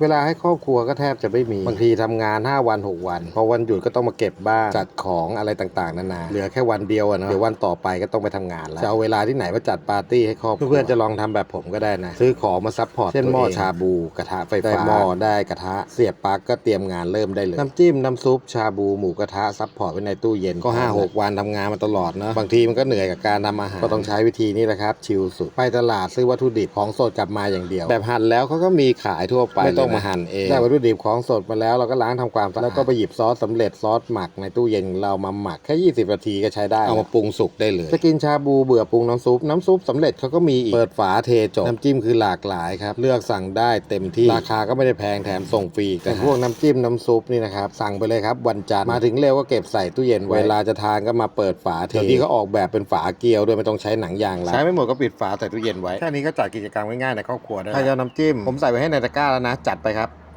เวลาให้ครอบครัวก็แทบจะไม่มี บางทีทำงาน 5 วัน 6 วัน พอวันหยุดก็ต้องมาเก็บบ้านจัดของอะไรต่างๆนานาเหลือแค่วันเดียวอะเนอะเดี๋ยววันต่อไปก็ต้องไปทำงานแล้วจะเอาเวลาที่ไหนมาจัดปาร์ตี้ให้ครอบครัวเพื่อนๆจะลองทำแบบผมก็ได้นะซื้อของมาซัพพอร์ตเช่นหม้อชาบูกระทะไฟฟ้าได้หม้อได้กระทะเสียบปลั๊กก็เตรียมงานเริ่มได้เลยน้ำจิ้มน้ำซุปชาบูหมูกระทะซัพพอร์ตไว้ในตู้เย็นก็5 6วันทำงานมาตลอดเนอะบางทีมันก็เหนื่อยกับการทำอาหารก็ต้องใช้วิธีนี้แหละครับชิลสุดไปตลาดซื้อวัตถุดิบของสดกลับมาอย่างเดียว แบบหั่นแล้วเขาก็มีขายทั่วไปไม่ต้องมาหั่นเองได้วัตถุดิบของสดมาแล้วเราก็ล้างทำความสะอาดแล้วก็ไปหยิบซอสสำเร็จซอสหมักในตู้เย็นของเรามาหมักแค่ 20 นาทีก็ใช้ได้เอามาปรุงสุกได้เลย จะกินชาบูเบื่อปรุงน้ำซุปน้ำซุปสำเร็จเขาก็มีอีกเปิดฝาเทจบน้ำจิ้มคือหลากหลายครับเลือกสั่งได้เต็มที่ราคาก็ไม่ได้แพงแถมส่งฟรีแต่พวกน้ำจิ้มน้ำซุปนี่นะครับสั่งไปเลยครับวันจันทร์มาถึงเร็วก็เก็บใส่ตู้เย็นไว้เวลาจะทานก็มาเปิดฝาเทที่เขาออกแบบเป็นฝาเกลียวด้วยไม่ต้องใช้หนังยางแล้วใช้ไม่หมดก็ปิดฝาใส่ตู้เย็นไว้แค่นี้ก็จัดกิจกรรมง่ายๆในครอบครัวได้ใครจะเอาน้ำจิ้มผมใส่ไว้ให้ในตะกร้าแล้วนะจัดไปครับ